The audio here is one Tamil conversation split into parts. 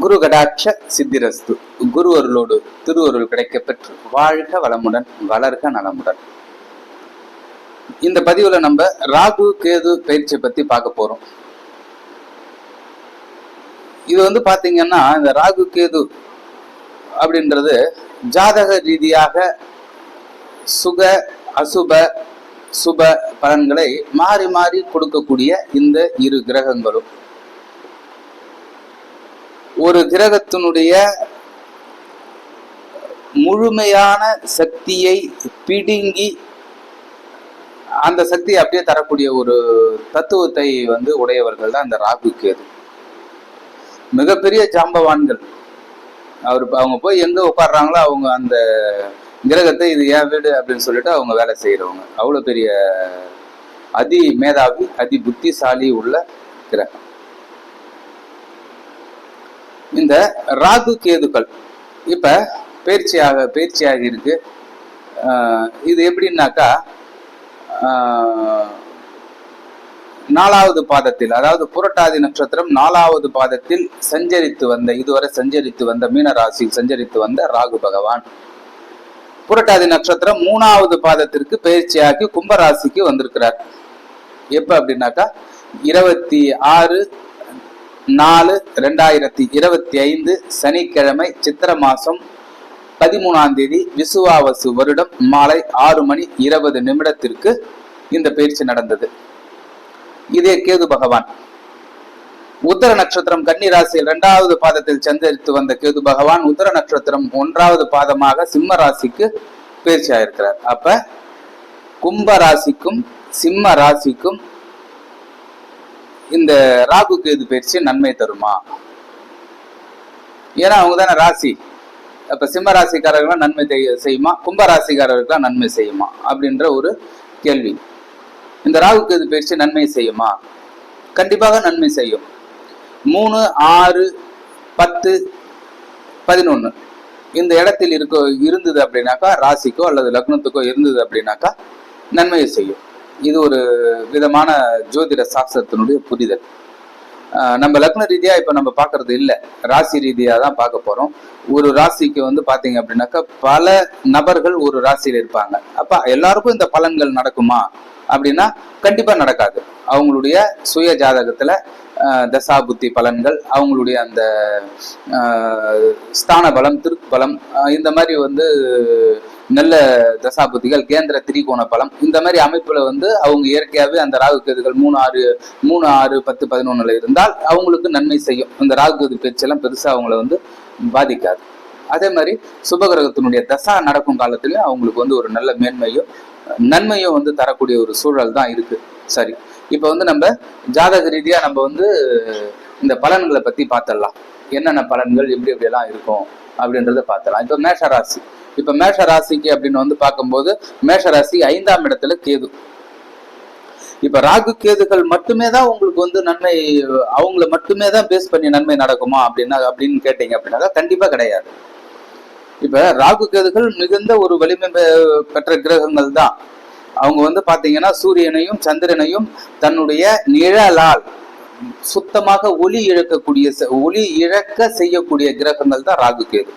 குரு கடாட்ச சித்திரஸ்து. குரு அருளோடு திருவருள் கிடைக்க பெற்று வாழ்க வளமுடன் வளர்க நலமுடன். இந்த பதிவுல நம்ம ராகு கேது பயிற்சியை பத்தி பார்க்க போறோம். இது வந்து பாத்தீங்கன்னா இந்த ராகு கேது அப்படின்றது ஜாதக ரீதியாக சுக அசுப சுப பலன்களை மாறி மாறி கொடுக்கக்கூடிய இந்த இரு கிரகங்களும். ஒரு கிரகத்தினுடைய முழுமையான சக்தியை பிடுங்கி அந்த சக்தியை அப்படியே தரக்கூடிய ஒரு தத்துவத்தை வந்து உடையவர்கள் தான் இந்த ராகு கேது. மிகப்பெரிய ஜாம்பவான்கள். அவர் அவங்க போய் எங்க உட்கார்றாங்களோ அவங்க அந்த கிரகத்தை இது என் வீடு அப்படின்னு சொல்லிட்டு அவங்க வேலை செய்யறவங்க அவ்வளவு பெரிய அதி மேதாவி அதி புத்திசாலி உள்ள கிரகம். இந்த ராகு கேதுக்கள். இப்ப பயிற்சியாக பயிற்சியாகி இருக்கு. ஆஹ் இது எப்படின்னாக்கா ஆஹ் நாலாவது பாதத்தில் அதாவது புரட்டாதி நட்சத்திரம் நாலாவது பாதத்தில் சஞ்சரித்து வந்த இதுவரை சஞ்சரித்து வந்த மீன ராசியில் சஞ்சரித்து வந்த ராகு பகவான். புரட்டாதி நட்சத்திரம் மூணாவது பாதத்திற்கு பயிற்சியாகி கும்பராசிக்கு வந்திருக்கிறார். எப்ப அப்படின்னாக்கா இருபத்தி ஆறு நாலு ரெண்டாயிரத்தி இருபத்தி ஐந்து சனிக்கிழமை சித்திர மாசம் பதிமூணாம் தேதி விசுவாவசு வருடம் மாலை ஆறு மணி இருபது நிமிடத்திற்கு இந்த பயிற்சி நடந்தது. இதே கேது பகவான். உத்தர நட்சத்திரம் கன்னி ராசியில் இரண்டாவது பாதத்தில் சந்தரித்து வந்த கேது பகவான் உத்தர நட்சத்திரம் ஒன்றாவது பாதமாக சிம்ம ராசிக்கு பயிற்சி ஆயிருக்கிறார் அப்ப கும்ப ராசிக்கும் சிம்ம ராசிக்கும் இந்த ராகு கேது பயிற்சி நன்மை தருமா? ஏன்னா அவங்க தானே ராசி. அப்ப சிம்ம ராசிக்காரர்கள் நன்மை செய்யுமா? கும்ப ராசிக்காரர்களுக்கு நன்மை செய்யுமா? அப்படின்ற ஒரு கேள்வி. இந்த ராகு கேது பயிற்சி நன்மை செய்யுமா? கண்டிப்பாக நன்மை செய்யும். மூணு ஆறு பத்து பதினொன்று இந்த இடத்தில் இருக்க இருந்தது அப்படின்னாக்கா ராசிக்கோ அல்லது லக்னத்துக்கோ இருந்தது அப்படின்னாக்கா நன்மையை செய்யும். இது ஒரு விதமான ஜோதிட சாஸ்திரத்தினுடைய புரிதல். ஆஹ் நம்ம லக்ன ரீதியா இப்ப நம்ம பாக்குறது இல்ல. ராசி ரீதியா தான் பார்க்க போறோம். ஒரு ராசிக்கு வந்து பாத்தீங்க அப்படின்னாக்கா பல நபர்கள் ஒரு ராசியில இருப்பாங்க. அப்ப எல்லாருக்கும் இந்த பலன்கள் நடக்குமா? அப்படின்னா கண்டிப்பா நடக்காது. அவங்களுடைய சுய ஜாதகத்துல தசா புத்தி பலன்கள் அவங்களுடைய அந்த ஸ்தான பலம் திருப்பலம் பலம் இந்த மாதிரி வந்து நல்ல தசா புத்திகள் கேந்திர திரிகோண பலம் இந்த மாதிரி அமைப்புல வந்து அவங்க இயற்கையாகவே அந்த ராகு கேதுகள் மூணு ஆறு மூணு ஆறு பத்து பதினொன்னுல இருந்தால் அவங்களுக்கு நன்மை செய்யும். இந்த ராகு கேது பேச்செல்லாம் பெருசாக அவங்கள வந்து பாதிக்காது. அதே மாதிரி சுபகிரகத்தினுடைய தசா நடக்கும் காலத்திலயும் அவங்களுக்கு வந்து ஒரு நல்ல மேன்மையும் நன்மையும் வந்து தரக்கூடிய ஒரு சூழல் தான் இருக்கு. சரி. இப்போ வந்து நம்ம ஜாதக ரீதியா நம்ம வந்து இந்த பலன்களை பத்தி பார்த்துடலாம். என்னென்ன பலன்கள் எப்படி எப்படி எல்லாம் இருக்கும் அப்படின்றத பார்த்துடலாம். இப்போ மேஷ ராசி இப்போ மேஷ ராசிக்கு அப்படின்னு வந்து பார்க்கும்போது மேஷ ராசி ஐந்தாம் இடத்துல கேது. இப்ப ராகு கேதுகள் மட்டுமே தான் உங்களுக்கு வந்து நன்மை அவங்கள மட்டுமே தான் பேஸ் பண்ணி நன்மை நடக்குமா அப்படின்னா அப்படின்னு கேட்டீங்க அப்படின்னாக்கா கண்டிப்பா கிடையாது. இப்ப ராகு கேதுகள் மிகுந்த ஒரு வலிமை பெற்ற கிரகங்கள் தான். அவங்க வந்து பார்த்தீங்கன்னா சூரியனையும் சந்திரனையும் தன்னுடைய நிழலால் சுத்தமாக ஒளி இழக்கக்கூடிய ஒளி இழக்க செய்யக்கூடிய கிரகங்கள் தான் ராகு கேது.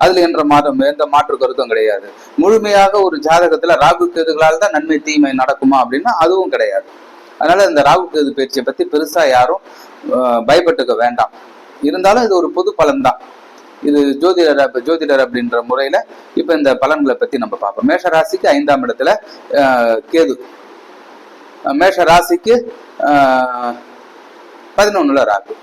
அதுல என்ற மாதம் எந்த மாற்று கருத்தும் கிடையாது. முழுமையாக ஒரு ஜாதகத்துல ராகு கேதுகளால் தான் நன்மை தீமை நடக்குமா அப்படின்னா அதுவும் கிடையாது. அதனால இந்த ராகு கேது பயிற்சியை பத்தி பெருசா யாரும் அஹ், பயப்பட்டுக்க வேண்டாம். இருந்தாலும் இது ஒரு பொது பலன் தான். இது ஜோதிடர் ஜோதிடர் அப்படின்ற முறையில இப்ப இந்த பலன்களை பத்தி நம்ம பார்ப்போம். மேஷ ராசிக்கு ஐந்தாம் இடத்துல அஹ், கேது. மேஷ ராசிக்கு பதினொன்னுல ராகு.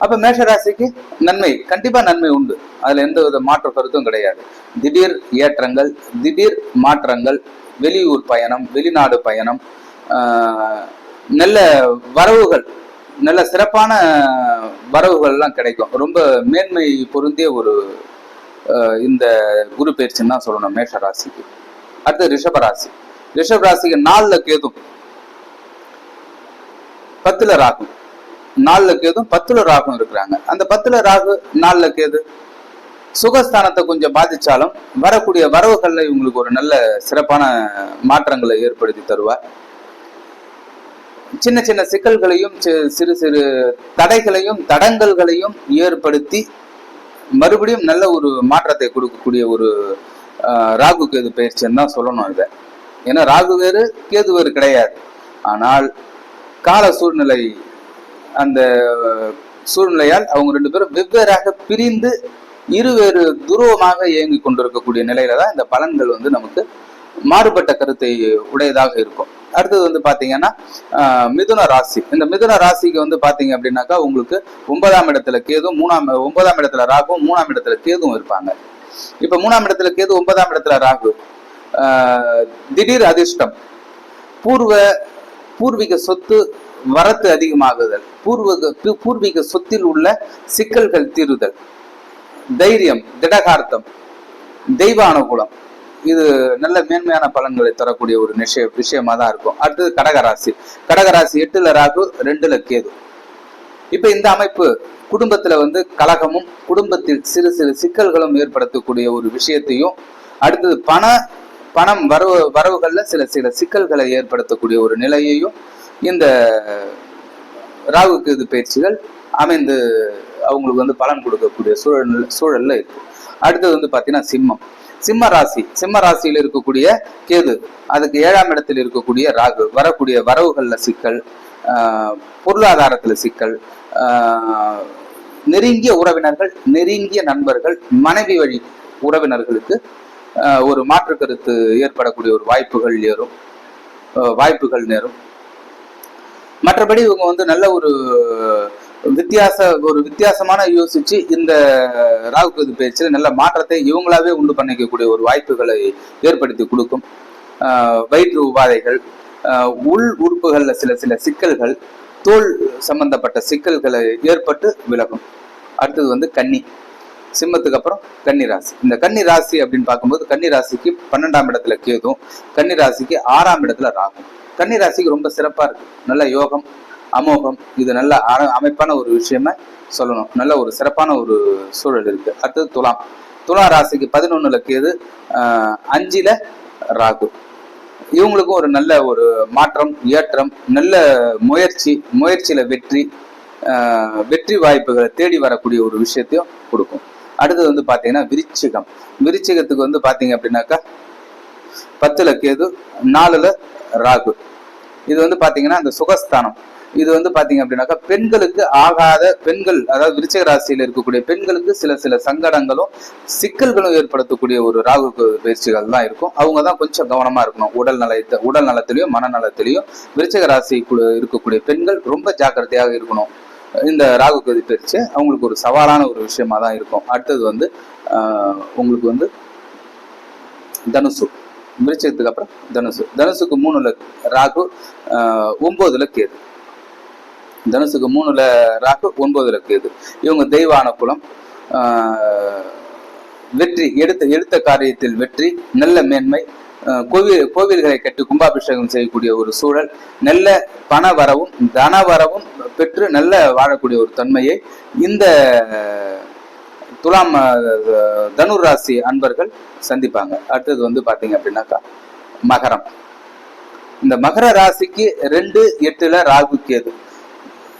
அப்ப மேஷ ராசிக்கு நன்மை கண்டிப்பா நன்மை உண்டு. அதுல எந்த வித மாற்று கருத்தும் கிடையாது. திடீர் ஏற்றங்கள் திடீர் மாற்றங்கள் வெளியூர் பயணம் வெளிநாடு பயணம் ஆஹ், நல்ல வரவுகள் நல்ல சிறப்பான வரவுகள்லாம் கிடைக்கும். ரொம்ப மேன்மை பொருந்திய ஒரு இந்த குரு பயிற்சின்னு தான் சொல்லணும் மேஷ ராசிக்கு. அடுத்து ரிஷப ராசி. ரிஷப ராசிக்கு கேதும் பத்துல ராகும் நாலுல கேதும் பத்துல ராகும் இருக்கிறாங்க. அந்த பத்துல ராகு நாலுல கேது. சுகஸ்தானத்தை கொஞ்சம் பாதிச்சாலும் வரக்கூடிய வரவுகள்ல இவங்களுக்கு ஒரு நல்ல சிறப்பான மாற்றங்களை ஏற்படுத்தி தருவார். சின்ன சின்ன சிக்கல்களையும் சிறு சிறு தடைகளையும் தடங்கல்களையும் ஏற்படுத்தி மறுபடியும் நல்ல ஒரு மாற்றத்தை கொடுக்கக்கூடிய ஒரு ராகு கேது பயிற்சின்னு தான் சொல்லணும் இதை. ஏன்னா ராகு வேறு கேது வேறு கிடையாது. ஆனால் கால சூழ்நிலை அந்த சூழ்நிலையால் அவங்க ரெண்டு பேரும் வெவ்வேறாக பிரிந்து இருவேறு துருவமாக இயங்கி கொண்டிருக்கக்கூடிய நிலையில தான் இந்த பலன்கள் வந்து நமக்கு மாறுபட்ட கருத்தை உடையதாக இருக்கும். அடுத்தது வந்து பாத்தீங்கன்னா ஆஹ், மிதுன ராசி. இந்த மிதுன ராசிக்கு வந்து பாத்தீங்க அப்படின்னாக்கா உங்களுக்கு ஒன்பதாம் இடத்துல கேதும் மூணாம் ஒன்பதாம் இடத்துல ராகும் மூணாம் இடத்துல கேதும் இருப்பாங்க. இப்ப மூணாம் இடத்துல கேது ஒன்பதாம் இடத்துல ராகு. ஆஹ், திடீர் அதிர்ஷ்டம். பூர்வ பூர்வீக சொத்து வரத்து அதிகமாகுதல். பூர்வக பூர்வீக சொத்தில் உள்ள சிக்கல்கள் தீருதல். தைரியம் திடகார்த்தம் தெய்வ அனுகூலம் இது நல்ல மேன்மையான பலன்களை தரக்கூடிய ஒரு நிஷய விஷயமா தான் இருக்கும். அடுத்தது கடகராசி. கடகராசி எட்டுல ராகு ரெண்டுல கேது. இப்ப இந்த அமைப்பு குடும்பத்துல வந்து கலகமும் குடும்பத்தில் சிறு சிறு சிக்கல்களும் ஏற்படுத்தக்கூடிய ஒரு விஷயத்தையும் அடுத்தது பண பணம் வரவு வரவுகள்ல சில சில சிக்கல்களை ஏற்படுத்தக்கூடிய ஒரு நிலையையும் இந்த ராகு கேது பயிற்சிகள் அமைந்து அவங்களுக்கு வந்து பலன் கொடுக்கக்கூடிய சூழல் சூழல்ல இருக்கு. அடுத்தது வந்து பாத்தீங்கன்னா சிம்மம். சிம்ம ராசி சிம்ம ராசியில் இருக்கக்கூடிய கேது. அதுக்கு ஏழாம் இடத்தில் இருக்கக்கூடிய ராகு. வரக்கூடிய வரவுகளில் சிக்கல் பொருளாதாரத்தில் சிக்கல் நெருங்கிய உறவினர்கள் நெருங்கிய நண்பர்கள் மனைவி வழி உறவினர்களுக்கு ஒரு மாற்று கருத்து ஏற்படக்கூடிய ஒரு வாய்ப்புகள் ஏறும். வாய்ப்புகள் நேரும். மற்றபடி இவங்க வந்து நல்ல ஒரு வித்தியாச ஒரு வித்தியாசமான யோசிச்சு இந்த ராகு கேது பேச்சில் நல்ல மாற்றத்தை இவங்களாவே உண்டு பண்ணிக்கக்கூடிய ஒரு வாய்ப்புகளை ஏற்படுத்தி கொடுக்கும். ஆஹ் வயிற்று உபாதைகள் உள் உறுப்புகள்ல சில சில சிக்கல்கள் தோல் சம்பந்தப்பட்ட சிக்கல்களை ஏற்பட்டு விலகும். அடுத்தது வந்து கன்னி. சிம்மத்துக்கு அப்புறம் கன்னி ராசி. இந்த கன்னி ராசி அப்படின்னு பார்க்கும்போது கன்னி ராசிக்கு பன்னெண்டாம் இடத்துல கேதும் கன்னி ராசிக்கு ஆறாம் இடத்துல ராகும் கன்னி ராசிக்கு ரொம்ப சிறப்பா இருக்கு. நல்ல யோகம் அமோகம். இது நல்ல அமைப்பான ஒரு விஷயமா சொல்லணும். நல்ல ஒரு சிறப்பான ஒரு சூழல் இருக்கு. அடுத்தது துலாம். துலா ராசிக்கு பதினொன்னுல கேது ஆஹ் அஞ்சுல ராகு. இவங்களுக்கும் ஒரு நல்ல ஒரு மாற்றம் ஏற்றம் நல்ல முயற்சி முயற்சியில வெற்றி வெற்றி வாய்ப்புகளை தேடி வரக்கூடிய ஒரு விஷயத்தையும் கொடுக்கும். அடுத்தது வந்து பாத்தீங்கன்னா விருச்சிகம். விருச்சிகத்துக்கு வந்து பாத்தீங்க அப்படின்னாக்கா பத்துல கேது நாலுல ராகு. இது வந்து பாத்தீங்கன்னா அந்த சுகஸ்தானம். இது வந்து பாத்தீங்க அப்படின்னாக்கா பெண்களுக்கு ஆகாத பெண்கள் அதாவது விருச்சிக ராசியில இருக்கக்கூடிய பெண்களுக்கு சில சில சங்கடங்களும் சிக்கல்களும் ஏற்படுத்தக்கூடிய ஒரு ராகு பயிற்சிகள் தான் இருக்கும். அவங்க தான் கொஞ்சம் கவனமா இருக்கணும். உடல் நலத்தை உடல் நலத்திலையும் மனநலத்திலையும் விருச்சிக ராசி இருக்கக்கூடிய பெண்கள் ரொம்ப ஜாக்கிரதையாக இருக்கணும். இந்த ராகு கதி பயிற்சி அவங்களுக்கு ஒரு சவாலான ஒரு விஷயமா தான் இருக்கும். அடுத்தது வந்து ஆஹ், உங்களுக்கு வந்து தனுசு. விருச்சிகத்துக்கு அப்புறம் தனுசு. தனுசுக்கு மூணுல ராகு ஆஹ், ஒன்பதுல கேது. தனுசுக்கு மூணுல ராகு ஒன்பதுல கேது. இவங்க தெய்வான குலம். வெற்றி எடுத்த எடுத்த காரியத்தில் வெற்றி நல்ல மேன்மை கோவில் கோவில்களை கட்டி கும்பாபிஷேகம் செய்யக்கூடிய ஒரு சூழல் நல்ல பண வரவும் தன வரவும் பெற்று நல்ல வாழக்கூடிய ஒரு தன்மையை இந்த துலாம் தனுர் ராசி அன்பர்கள் சந்திப்பாங்க. அடுத்தது வந்து பாத்தீங்க அப்படின்னாக்கா மகரம். இந்த மகர ராசிக்கு ரெண்டு எட்டுல ராகு கேது.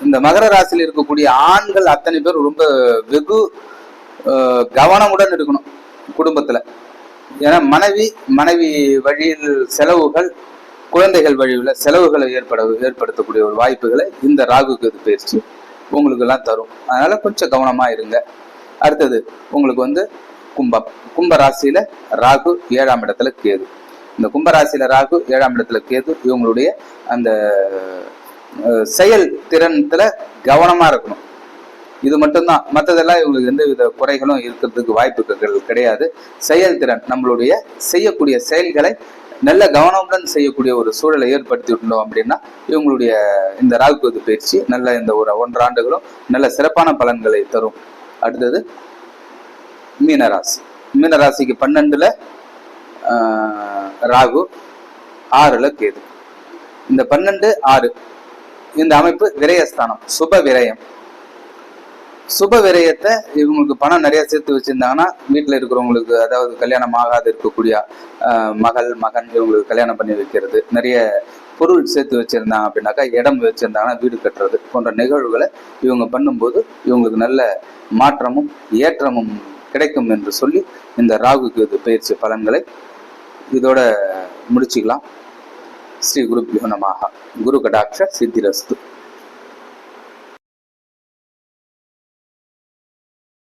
இந்த மகர ராசியில் இருக்கக்கூடிய ஆண்கள் அத்தனை பேர் ரொம்ப வெகு கவனமுடன் இருக்கணும் குடும்பத்துல. ஏன்னா மனைவி மனைவி வழியில் செலவுகள் குழந்தைகள் வழியில் செலவுகளை ஏற்பட ஏற்படுத்தக்கூடிய ஒரு வாய்ப்புகளை இந்த ராகுக்கு இது பயிற்சி உங்களுக்கு எல்லாம் தரும். அதனால கொஞ்சம் கவனமா இருங்க. அடுத்தது உங்களுக்கு வந்து கும்பம். கும்ப ராசியில ராகு ஏழாம் இடத்துல கேது. இந்த கும்பராசியில ராகு ஏழாம் இடத்துல கேது இவங்களுடைய அந்த செயல் திறன்ல கவனமா இருக்கணும். இது மட்டும்தான். மற்றதெல்லாம் இவங்களுக்கு எந்த வித குறைகளும் இருக்கிறதுக்கு வாய்ப்புகள் கிடையாது. செயல்திறன் நம்மளுடைய செய்யக்கூடிய செயல்களை நல்ல கவனமுடன் செய்யக்கூடிய ஒரு சூழலை ஏற்படுத்தி விட்டோம் அப்படின்னா இவங்களுடைய இந்த ராகுவது பயிற்சி நல்ல இந்த ஒரு ஒன்றாண்டுகளும் நல்ல சிறப்பான பலன்களை தரும். அடுத்தது மீனராசி. மீனராசிக்கு பன்னெண்டுல ஆஹ், ராகு ஆறுல கேது. இந்த பன்னெண்டு ஆறு இந்த அமைப்பு விரயஸ்தானம் சுப விரயம். சுப விரயத்தை இவங்களுக்கு பணம் நிறைய சேர்த்து வச்சிருந்தாங்கன்னா வீட்டில் இருக்கிறவங்களுக்கு அதாவது கல்யாணம் ஆகாது இருக்கக்கூடிய மகள் மகன் இவங்களுக்கு கல்யாணம் பண்ணி வைக்கிறது. நிறைய பொருள் சேர்த்து வச்சிருந்தாங்க அப்படின்னாக்கா இடம் வச்சிருந்தாங்கன்னா வீடு கட்டுறது போன்ற நிகழ்வுகளை இவங்க பண்ணும்போது இவங்களுக்கு நல்ல மாற்றமும் ஏற்றமும் கிடைக்கும் என்று சொல்லி இந்த ராகுக்கு இது பயிற்சி பலன்களை இதோட முடிச்சுக்கலாம். ஸ்ரீ குரு நமஹா குரு கடாட்ச சித்திரஸ்து